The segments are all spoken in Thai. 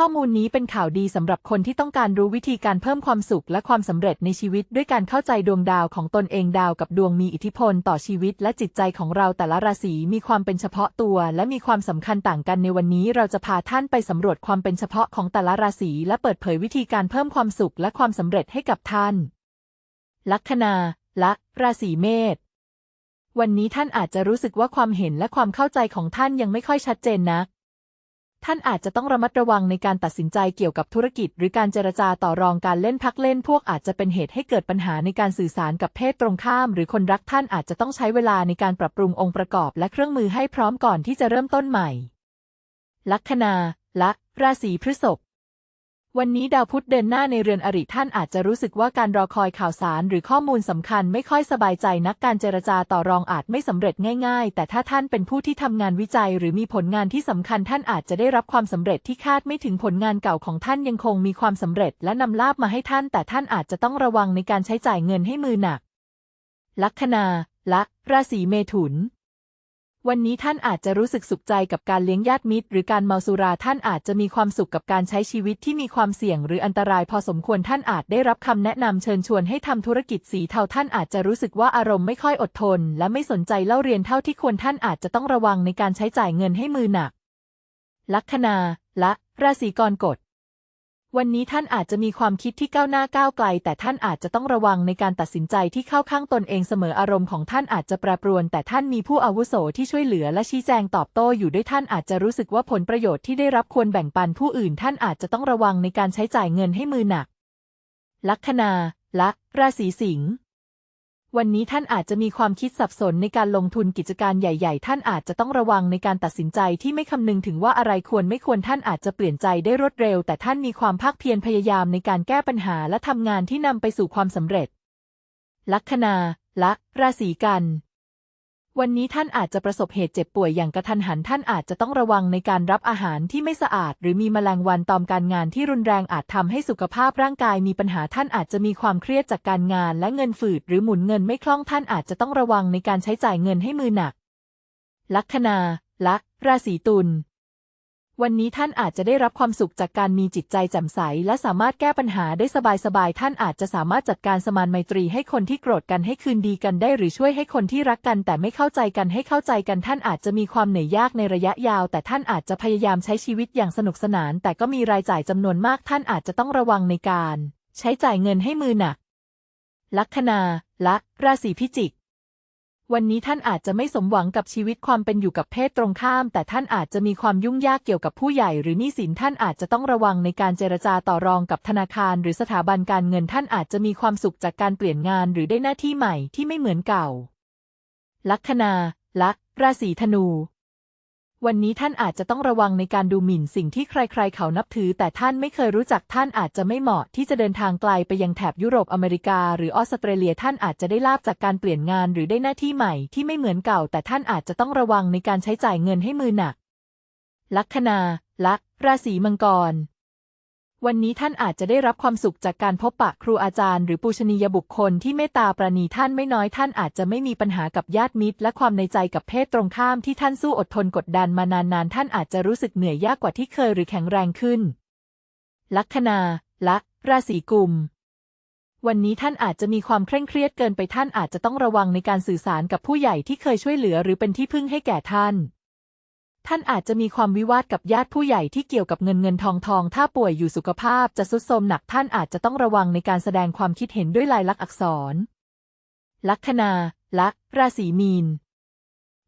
ข้อมูลนี้เป็นข่าวดีสำหรับคนที่ต้องการรู้วิธีการเพิ่มความสุขและความสำเร็จในชีวิต ด้วยการเข้าใจดวงดาวของตนเองดาวกับดวงมีอิทธิพลต่อชีวิตและจิตใจของเราแต่ละราศีมีความเป็นเฉพาะตัว และมีความสำคัญต่างกันในวันนี้เราจะพาท่านไปสำรวจความเป็นเฉพาะของแต่ละราศีและเปิดเผยวิธีการเพิ่มความสุขและความสำเร็จให้กับท่าน ลัคนาละราศีเมษวันนี้ท่านอาจจะรู้สึกว่าความเห็นและความเข้าใจของท่านยังไม่ค่อยชัดเจนนัก ท่านอาจจะต้องระมัดระวังในการตัดสินใจเกี่ยวกับธุรกิจ หรือการเจรจาต่อรองการเล่นพักเล่นพวกอาจจะเป็นเหตุให้เกิดปัญหาในการสื่อสารกับเพศตรงข้าม หรือคนรักท่านอาจจะต้องใช้เวลาในการปรับปรุงองค์ประกอบและเครื่องมือให้พร้อมก่อนที่จะเริ่มต้นใหม่ ลัคนา ละ ราศีพฤษภ วันนี้ดาวพุธเดินหน้าในเรือนอริท่านอาจจะรู้สึกว่าการรอคอยข่าวสารหรือข้อมูลสำคัญไม่ค่อยสบายใจนักการเจรจาต่อรองอาจไม่สำเร็จง่ายๆ แต่ถ้าท่านเป็นผู้ที่ทำงานวิจัย หรือมีผลงานที่สำคัญท่านอาจจะได้รับความสำเร็จที่คาดไม่ถึงผลงานเก่าของท่านยังคงมีความสำเร็จและนำลาบมาให้ท่าน แต่ท่านอาจจะต้องระวังในการใช้จ่ายเงินให้มือหนัก ลัคนา ละ ราศีเมถุน วันนี้ท่านอาจจะรู้สึกสุขใจกับการเลี้ยงญาติมิตร หรือการเมาสุราท่านอาจจะมีความสุขกับการใช้ชีวิตที่มีความเสี่ยง หรืออันตรายพอสมควรท่านอาจได้รับคำแนะนำเชิญชวนให้ทำธุรกิจสีเทาท่านอาจจะรู้สึกว่าอารมณ์ไม่ค่อยอดทน และไม่สนใจเล่าเรียนเท่าที่ควรท่านอาจจะต้องระวังในการใช้จ่ายเงินให้มือหนัก ลัคนา ละ ราศีกรกฎ วันนี้ท่านอาจจะมีความคิดที่ก้าวหน้าก้าวไกล แต่ท่านอาจจะต้องระวังในการตัดสินใจที่เข้าข้างตนเองเสมออารมณ์ของท่านอาจจะแปรปรวน แต่ท่านมีผู้อาวุโสที่ช่วยเหลือและชี้แจงตอบโต้อยู่ด้วยท่านอาจจะรู้สึกว่าผลประโยชน์ที่ได้รับควรแบ่งปันผู้อื่น ท่านอาจจะต้องระวังในการใช้จ่ายเงินให้มือหนัก ลัคนา ละ ราศีสิงห์ วันนี้ท่านอาจจะมีความคิดสับสนในการลงทุนกิจการใหญ่ ๆ ท่านอาจจะต้องระวังในการตัดสินใจที่ไม่คำนึงถึงว่าอะไรควรไม่ควรท่านอาจจะเปลี่ยนใจได้รวดเร็ว แต่ท่านมีความภาคเพียรพยายามในการแก้ปัญหาและทำงานที่นำไปสู่ความสำเร็จ ลัคนา ละ ราศีกัน วันนี้ท่านอาจจะประสบเหตุเจ็บป่วยอย่างกระทันหัน ท่านอาจจะต้องระวังในการรับอาหารที่ไม่สะอาด หรือมีแมลงวันตอมการงานที่รุนแรงอาจทำให้สุขภาพร่างกายมีปัญหาท่านอาจจะมีความเครียดจากการงาน และเงินฝืดหรือหมุนเงินไม่คล่องท่านอาจจะต้องระวังในการใช้จ่ายเงินให้มือหนัก ลัคนาละราศีตุล วันนี้ท่านอาจจะได้รับความสุขจากการมีจิตใจแจ่มใส และสามารถแก้ปัญหาได้สบายๆ ท่านอาจจะสามารถจัดการสมานไมตรีให้คนที่โกรธกันให้คืนดีกันได้ หรือช่วยให้คนที่รักกันแต่ไม่เข้าใจกันให้เข้าใจกันท่านอาจจะมีความเหนื่อยยากในระยะยาว แต่ท่านอาจจะพยายามใช้ชีวิตอย่างสนุกสนาน แต่ก็มีรายจ่ายจำนวนมาก ท่านอาจจะต้องระวังในการ ใช้จ่ายเงินให้มือหนัก ลัคนา ละ ราศีพิจิก วันนี้ท่านอาจจะไม่สมหวังกับชีวิตความเป็นอยู่กับเพศตรงข้าม แต่ท่านอาจจะมีความยุ่งยากเกี่ยวกับผู้ใหญ่หรือหนี้สินท่านอาจจะต้องระวังในการเจรจาต่อรองกับธนาคาร หรือสถาบันการเงินท่านอาจจะมีความสุขจากการเปลี่ยนงานหรือได้หน้าที่ใหม่ที่ไม่เหมือนเก่า ลัคนาละราศีธนู วันนี้ท่านอาจจะต้องระวังในการดูหมิ่นสิ่งที่ใครๆ เขานับถือ แต่ท่านไม่เคยรู้จักท่านอาจจะไม่เหมาะที่จะเดินทางไกลไปยังแถบยุโรปอเมริกา หรือออสเตรเลียท่านอาจจะได้ลาบจากการเปลี่ยนงานหรือได้หน้าที่ใหม่ที่ไม่เหมือนเก่า แต่ท่านอาจจะต้องระวังในการใช้จ่ายเงินให้มือหนัก ลัคนา ลัคราศีมังกร วันนี้ท่านอาจจะได้รับความสุขจากการพบปะครูอาจารย์ หรือปูชนียบุคคลที่เมตตาประณีท่านไม่น้อยท่านอาจจะไม่มีปัญหากับญาติมิตร และความในใจกับเพศตรงข้ามที่ท่านสู้อดทนกดดันมานานๆท่านอาจจะรู้สึกเหนื่อยยากกว่าที่เคยหรือแข็งแรงขึ้น ลัคนา ละ ราศีกุมวันนี้ท่านอาจจะมีความเคร่งเครียดเกินไปท่านอาจจะต้องระวังในการสื่อสารกับผู้ใหญ่ที่เคยช่วยเหลือ หรือเป็นที่พึ่งให้แก่ท่าน ท่านอาจจะมีความวิวาทกับญาติผู้ใหญ่ที่เกี่ยวกับเงินเงินทองทอง ถ้าป่วยอยู่สุขภาพจะทรุดโทรมหนักท่านอาจจะต้องระวังในการแสดงความคิดเห็นด้วยลายลักษณ์อักษร ลัคนาละราศีมีน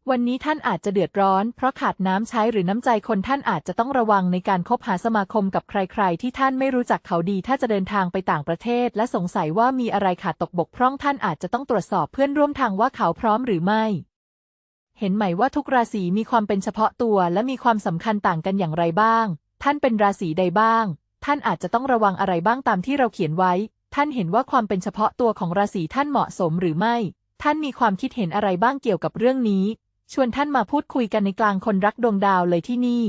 วันนี้ท่านอาจจะเดือดร้อน เพราะขาดน้ำใช้หรือน้ำใจคนท่านอาจจะต้องระวังในการคบหาสมาคมกับใคร ๆ ที่ท่านไม่รู้จักเขาดี ถ้าจะเดินทางไปต่างประเทศ และสงสัยว่ามีอะไรขาดตกบกพร่องท่านอาจจะต้องตรวจสอบเพื่อนร่วมทางว่าเขาพร้อมหรือไม่ เห็นไหมว่าทุกราศีมีความเป็นเฉพาะตัวและมีความสำคัญต่างกันอย่างไรบ้าง ท่านเป็นราศีใดบ้าง ท่านอาจจะต้องระวังอะไรบ้างตามที่เราเขียนไว้ ท่านเห็นว่าความเป็นเฉพาะตัวของราศีท่านเหมาะสมหรือไม่ ท่านมีความคิดเห็นอะไรบ้างเกี่ยวกับเรื่องนี้ ชวนท่านมาพูดคุยกันในกลางคนรักดวงดาวเลยที่นี่